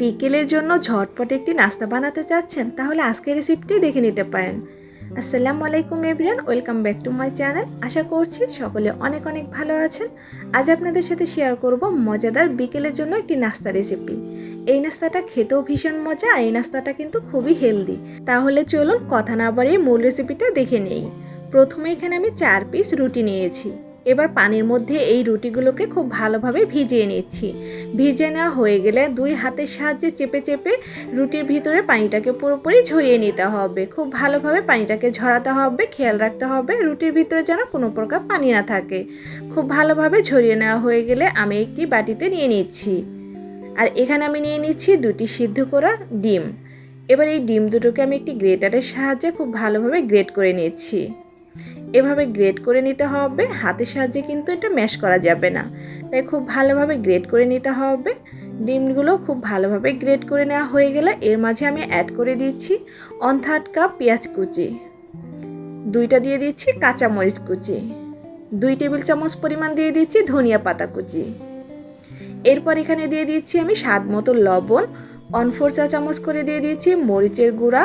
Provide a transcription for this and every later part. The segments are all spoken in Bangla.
বিকেলের জন্য ঝটপট একটি নাস্তা বানাতে চাচ্ছেন, তাহলে আজকের রেসিপিটি দেখে নিতে পারেন। আসসালামু আলাইকুম everyone welcome back to my channel. আশা করছি সকলে অনেক অনেক ভালো আছেন। আজ আপনাদের সাথে শেয়ার করব মজাদার বিকেলের জন্য একটি নাস্তা রেসিপি এই নাস্তাটা খেতেও ভীষণ মজা আর এই নাস্তাটা কিন্তু খুবই হেলদি তাহলে চলুন কথা না বাড়িয়ে মূল রেসিপিটা দেখে নেই। প্রথমে এখানে আমি চার পিস রুটি নিয়েছি। এবার পানির মধ্যে এই রুটিগুলোকে খুব ভালোভাবে ভিজিয়ে নিচ্ছি। ভিজে নেওয়া হয়ে গেলে দুই হাতের সাহায্যে চেপে চেপে রুটির ভিতরে পানিটাকে পুরোপুরি ঝরিয়ে নিতে হবে। খুব ভালোভাবে পানিটাকে ঝরাতে হবে, খেয়াল রাখতে হবে, রুটির ভিতরে যেন কোনো প্রকার পানি না থাকে। খুব ভালোভাবে ঝরিয়ে নেওয়া হয়ে গেলে আমি একটি বাটিতে নিয়ে নিচ্ছি। আর এখানে আমি নিয়ে নিচ্ছি দুটি সিদ্ধ করা ডিম। এবার এই ডিম দুটোকে আমি একটি গ্রেটারের সাহায্যে খুব ভালোভাবে গ্রেট করে নিচ্ছি। এভাবে গ্রেড করে নিতে হবে। হাতের সাহায্যে কিন্তু এটা ম্যাশ করা যাবে না। তাই খুব ভালোভাবে গ্রেড করে নিতে হবে। ডিমগুলো খুব ভালোভাবে গ্রেড করে নেওয়া হয়ে গেলে এর মাঝে আমি অ্যাড করে দিচ্ছি অন থার্ড কাপ পেঁয়াজ কুচি। দুইটা দিয়ে দিচ্ছি কাঁচা মরিচ কুচি। দুই টেবিল চামচ পরিমাণ দিয়ে দিচ্ছি ধনিয়া পাতা কুচি। এরপর এখানে দিয়ে দিচ্ছি আমি স্বাদ মতো লবণ। অন ফোর চা চামচ করে দিয়ে দিচ্ছি মরিচের গুঁড়া,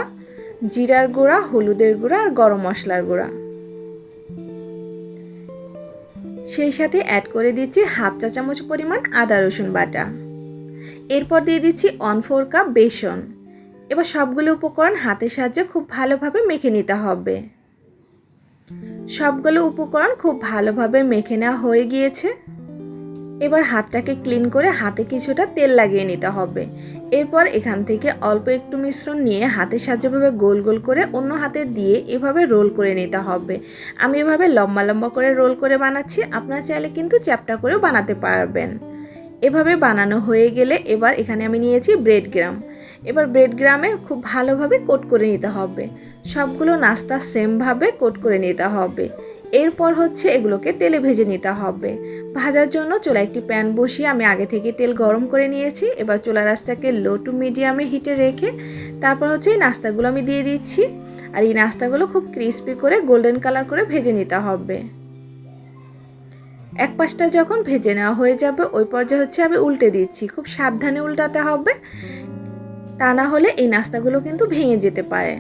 জিরার গুঁড়া, হলুদের গুঁড়া আর গরম মশলার গুঁড়া। সেই সাথে অ্যাড করে দিচ্ছি হাফ চা চামচ পরিমাণ আদা, রসুন বাটা। এরপর দিয়ে দিচ্ছি অন ফোর কাপ বেসন। এবার সবগুলো উপকরণ হাতের সাহায্যে খুব ভালোভাবে মেখে নিতে হবে। সবগুলো উপকরণ খুব ভালোভাবে মেখে নেওয়া হয়ে গিয়েছে। এবার হাতটাকে ক্লিন করে হাতে কিছুটা তেল লাগিয়ে নিতে হবে। এরপর এখান থেকে অল্প একটু মিশ্রণ নিয়ে হাতে সাহায্যভাবে গোল গোল করে অন্য হাতে দিয়ে এভাবে রোল করে নিতে হবে। আমি এভাবে লম্বা লম্বা করে রোল করে বানাচ্ছি। আপনারা চাইলে কিন্তু চ্যাপটা করেও বানাতে পারবেন। এভাবে বানানো হয়ে গেলে এবার এখানে আমি নিয়েছি ব্রেড গ্রাম এবার ব্রেড গ্রামে খুব ভালোভাবে কোট করে নিতে হবে। সবগুলো নাস্তা সেমভাবে কোট করে নিতে হবে। এরপর হচ্ছে এগুলোকে তেলে ভেজে নিতে হবে। ভাজার জন্য চুলা একটি প্যান বসিয়ে আমি আগে থেকে তেল গরম করে নিয়েছি। এবার চুলা রাসটাকে লো টু মিডিয়ামে হিটে রেখে তারপর হচ্ছে এই নাস্তাগুলো আমি দিয়ে দিচ্ছি। আর এই নাস্তাগুলো খুব ক্রিস্পি করে গোল্ডেন কালার করে ভেজে নিতে হবে। এক পাশটা যখন ভেজে নেওয়া হয়ে যাবে, ওই পর্যায়ে হচ্ছে আমি উল্টে দিচ্ছি। খুব সাবধানে উল্টাতে হবে, তা না হলে এই নাস্তাগুলো কিন্তু ভেঙে যেতে পারে।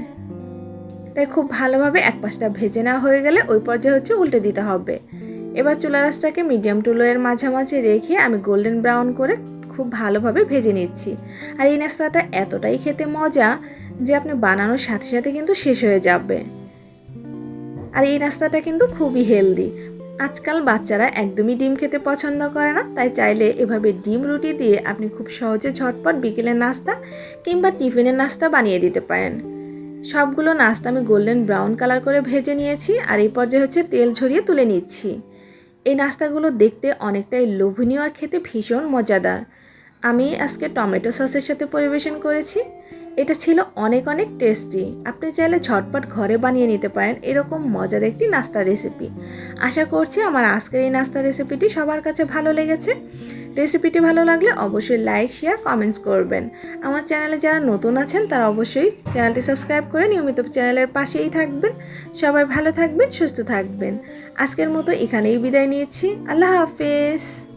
তাই খুব ভালোভাবে এক পাশটা ভেজে নেওয়া হয়ে গেলে ওই পর্যায়ে হচ্ছে উল্টে দিতে হবে। এবার চুলা রাসটাকে মিডিয়াম টু লোয়ের মাঝামাঝি রেখে আমি গোল্ডেন ব্রাউন করে খুব ভালোভাবে ভেজে নিচ্ছি। আর এই নাস্তাটা এতটাই খেতে মজা যে আপনি বানানোর সাথে সাথে কিন্তু শেষ হয়ে যাবে। আর এই নাস্তাটা কিন্তু খুবই হেলদি। আজকাল বাচ্চারা একদমই ডিম খেতে পছন্দ করে না, তাই চাইলে এভাবে ডিম রুটি দিয়ে আপনি খুব সহজে ঝটপট বিকেলের নাস্তা কিংবা টিফিনের নাস্তা বানিয়ে দিতে পারেন। সবগুলো নাস্তা আমি গোল্ডেন ব্রাউন কালার করে ভেজে নিয়েছি আর এই পর্যায়ে হচ্ছে তেল ঝরিয়ে তুলে নিচ্ছি। এই নাস্তাগুলো দেখতে অনেকটাই লোভনীয় আর খেতে ভীষণ মজাদার। আমি আজকে টমেটো সসের সাথে পরিবেশন করেছি। এটা ছিল অনেক অনেক টেস্টি। আপনি চাইলে ঝটপট ঘরে বানিয়ে নিতে পারেন। এরকম মজার একটি নাস্তার রেসিপি। আশা করছি আমার আজকের এই নাস্তার রেসিপিটি সবার কাছে ভালো লেগেছে। রেসিপিটি ভালো লাগলে অবশ্যই লাইক, শেয়ার, কমেন্টস করবেন। আমার চ্যানেলে যারা নতুন আছেন, তারা অবশ্যই চ্যানেলটি সাবস্ক্রাইব করে নিয়মিত চ্যানেলের পাশেই থাকবেন। সবাই ভালো থাকবেন, সুস্থ থাকবেন। আজকের মতো এখানেই বিদায় নিয়েছি। আল্লাহ হাফেজ।